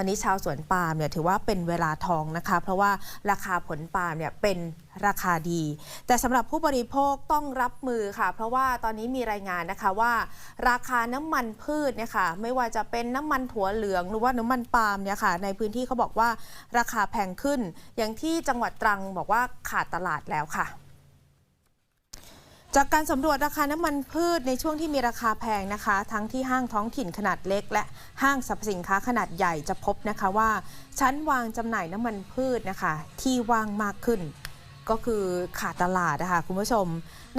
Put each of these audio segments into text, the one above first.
ตอนนี้ชาวสวนปาล์มเนี่ยถือว่าเป็นเวลาทองนะคะ เพราะว่าราคาผลปาล์มเนี่ยเป็นราคาดี แต่สำหรับผู้บริโภคต้องรับมือค่ะ เพราะว่าตอนนี้มีรายงานนะคะว่า ราคาน้ำมันพืชเนี่ยค่ะไม่ว่าจะเป็นน้ำมันถั่วเหลืองหรือว่าน้ำมันปาล์มเนี่ยค่ะในพื้นที่เขาบอกว่าราคาแพงขึ้น อย่างที่จังหวัดตรังบอกว่าขาดตลาดแล้วค่ะ จากการสำรวจราคาน้ำมันพืชในช่วงที่มีราคาแพงนะคะ ทั้งที่ห้างท้องถิ่นขนาดเล็ก และห้างสรรพสินค้าขนาดใหญ่จะพบนะคะว่า ชั้นวางจำหน่ายน้ำมันพืชนะคะ ที่ว่างมากขึ้น ก็คือขาดตลาดนะคะคุณผู้ชม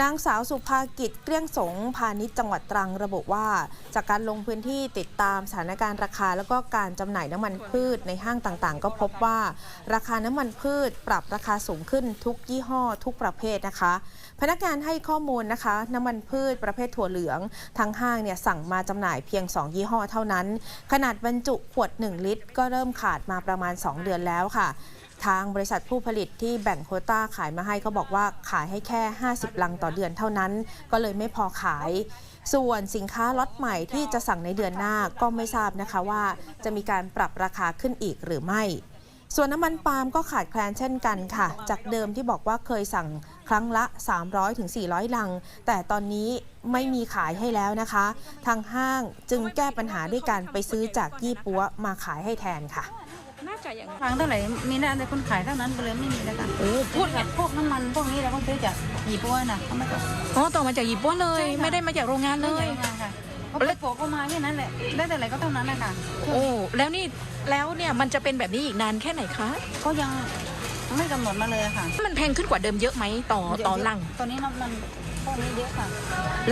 นางสาวสุภากิจเกลี้ยงสงพาณิชย์จังหวัดตรังระบุว่า จากการลงพื้นที่ติดตามสถานการณ์ราคา แล้วก็การจำหน่ายน้ำมันพืชในห้างต่างๆ ก็พบว่าราคาน้ำมันพืช ปรับราคาสูงขึ้นทุกยี่ห้อ ทุกประเภทนะคะ พนักงานให้ข้อมูลนะคะ น้ำมันพืชประเภทถั่วเหลืองทางห้างเนี่ยสั่งมาจำหน่ายเพียง 2 ยี่ห้อเท่านั้น ขนาดบรรจุขวด 1 ลิตร ก็เริ่มขาดมาประมาณ 2 เดือนแล้วค่ะ ทางบริษัทผู้ผลิตที่แบ่งโคต้าขายมาให้ก็บอกว่าขายให้แค่ 50 ลังต่อเดือนเท่านั้น ก็เลยไม่พอขาย ส่วนสินค้าล็อตใหม่ที่จะสั่งในเดือนหน้าก็ไม่ทราบนะคะว่า จะมีการปรับราคาขึ้นอีกหรือไม่ส่วนน้ำมันปาล์มก็ขาดแคลนเช่นกันค่ะ จากเดิมที่บอกว่าเคยสั่งครั้งละ 300-400ถึง400ลัง แต่ตอนนี้ไม่มีขายให้แล้วนะคะ ทางห้างจึงแก้ปัญหาด้วยการไปซื้อจากยี่ปัวมาขายให้แทนค่ะ น่าจะอย่างนั้นทางเท่าไหร่มีแต่คนขายเท่านั้นก็เลยไม่มีแล้วค่ะโอ้พูดแบบพวกน้ำมันพวกนี้เราก็ซื้อจากยี่ปัวน่ะเขาไม่ต้องอ๋อต่อมาจากญี่ปุ่นเลยใช่ค่ะไม่ได้มาจากโรงงานเลไม่ยใช่ค่ะเขาไปโปะเข้ามาแค่นั้นแหละได้แต่ไหนก็เท่านั้นนะคะโอ้แล้วนี่แล้วเนี่ยมันจะเป็นแบบนี้อีกนานแค่ไหนคะเขายังไม่กำหนดมาเลยอะค่ะมันแพงขึ้นกว่าเดิมเยอะไหมต่อต่อลัง ตอนนี้น้ำมัน พวกนี้เยอะค่ะ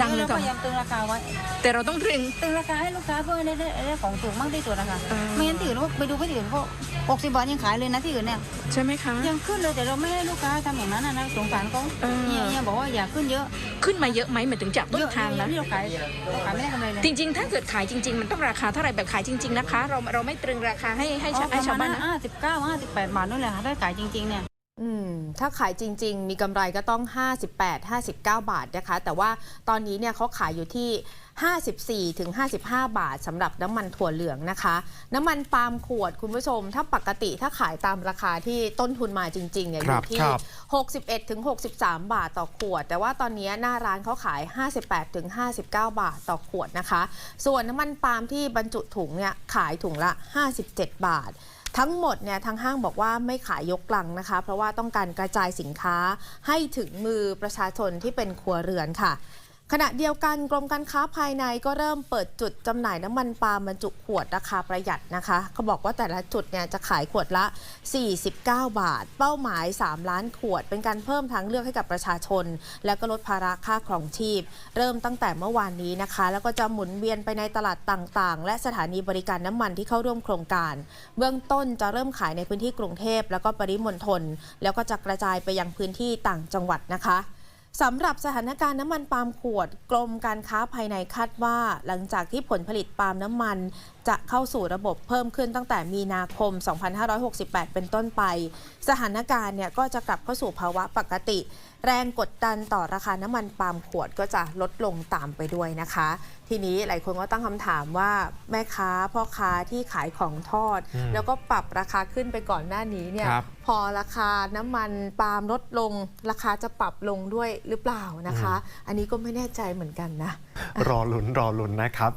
ลังหนึ่เรางก่อนพยายามตึงราคาไว้ แต่เราต้องตรึงตึงราคาให้ลูกค้าเพื่อได้ได้ได้ของถูกมากที่สุดนะคะเออไม่งั้นที่อื่นไปดูไปที่อื่นพวกหกสิบบาทยังขายเลยนะที่อื่นเนี่ยใช่ไหมคะ ยังขึ้นเลยแต่เราไม่ให้ลูกค้าทำอย่างนั้นนะนะสงสารเขาเออ เนี่ยเนี่ยบอกว่าอย่าขึ้นเยอะขึ้นมาเยอะไหมเหมือนถึงจากต้เยนอะทางเยนะอะที่เราขายเราขายไม่ได้กำไรเลยจริง ๆ ถ้าเกิดขายจริง ๆ มันต้องราคาเท่าไหร่แบบขายจริง ๆ นะคะ เราเราไม่ตรึงราคาให้ให้ชาให้ชาวบ้านนะ ห้าสิบเก้าห้าสิบแปดบาทนู่นแหละค่ะถ้าขายจริงๆเนี่ยอืม ถ้าขายจริง ๆ มีกำไรก็ต้อง 58 59 บาทนะคะ แต่ว่าตอนนี้เนี่ยเขาขายอยู่ที่ 54ถึง55 บาทสำหรับน้ำมันถั่วเหลืองนะคะ น้ำมันปาล์มขวดคุณผู้ชม ถ้าปกติถ้าขายตามราคาที่ต้นทุนมาจริงๆเนี่ยอครัยู่บที่ครับ61ถึง63 บาทต่อขวด แต่ว่าตอนนี้หน้าร้านเขาขาย 58ถึง59 บาทต่อขวดนะคะ ส่วนน้ำมันปาล์มที่บรรจุถุงเนี่ยขายถุงละ 57 บาท ทั้งหมดเนี่ยทางห้างบอกว่าไม่ขายยกลังนะคะ เพราะว่าต้องการกระจายสินค้าให้ถึงมือประชาชนที่เป็นครัวเรือนค่ะ ขณะเดียวกันกรมการค้าภายในก็เริ่มเปิดจุดจำหน่ายน้ำมันปาล์มบรรจุขวดราคาประหยัดนะคะเขาบอกว่าแต่ละจุดเนี่ยจะขายขวดละ 49 บาท เป้าหมาย 3 ล้านขวด เป็นการเพิ่มทางเลือกให้กับประชาชน แล้วก็ลดภาระค่าครองชีพ เริ่มตั้งแต่เมื่อวานนี้นะคะ แล้วก็จะหมุนเวียนไปในตลาดต่างๆ และสถานีบริการน้ำมันที่เข้าร่วมโครงการ เบื้องต้นจะเริ่มขายในพื้นที่กรุงเทพ แล้วก็ปริมณฑลแล้วก็จะกระจายไปยังพื้นที่ต่างจังหวัดนะคะ สำหรับสถานการณ์น้ำมันปาล์มขวด กรมการค้าภายในคาดว่า หลังจากที่ผลผลิตปาล์มน้ำมัน จะเข้าสู่ระบบเพิ่มขึ้นตั้งแต่มีนาคม 2568 เป็นต้นไป สถานการณ์เนี่ยก็จะกลับเข้าสู่ภาวะปกติ แรงกดดันต่อราคาน้ำมันปาล์มขวดก็จะลดลงตามไปด้วยนะคะ ทีนี้หลายคนก็ตั้งคำถามว่าแม่ค้าพ่อค้าที่ขายของทอดอืมแล้วก็ปรับราคาขึ้นไปก่อนหน้านี้เนี่ยครับพอราคาน้ำมันปาล์มลดลง ราคาจะปรับลงด้วยหรือเปล่านะคะ อันนี้ก็ไม่แน่ใจเหมือนกันนะ รอลุ้นรอลุ้นนะครับ